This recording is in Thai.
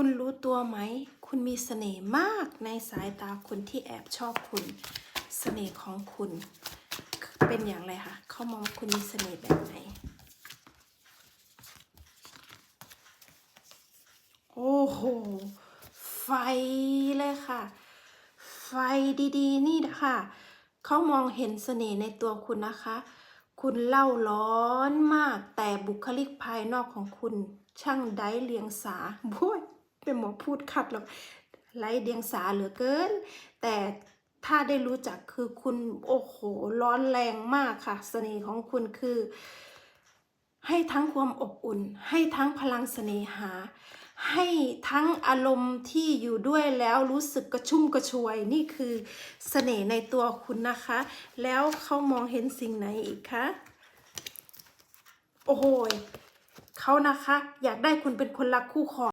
คุณรู้ตัวไหม คุณมีเสน่ห์มากในสายตาคนที่แอบชอบคุณ เสน่ห์ของคุณ เป็นอย่างไรคะเขามองคุณมีเสน่ห์แบบไหน โอ้โห ไฟเลยค่ะ ไฟดีๆ นี่นะคะเขามองเห็นเสน่ห์ในตัวคุณนะคะ คุณเล่าร้อนมากแต่บุคลิกภายนอกของคุณช่างไร้เลียงสาบ้ย เป็นหมอพูดขัดหรอกไรเดียงสาเหลือเกิน แต่ถ้าได้รู้จักคือคุณโอ้โหร้อนแรงมากค่ะ เสน่ห์ของคุณคือ ให้ทั้งความอบอุ่น ให้ทั้งพลังเสน่หา ให้ทั้งอารมณ์ที่อยู่ด้วยแล้วรู้สึกกระชุ่มกระชวยนี่คือเสน่ห์ในตัวคุณนะคะ แล้วเขามองเห็นสิ่งไหนอีกคะโอ้โหเขานะคะ อยากได้คุณเป็นคนรักคู่ครอง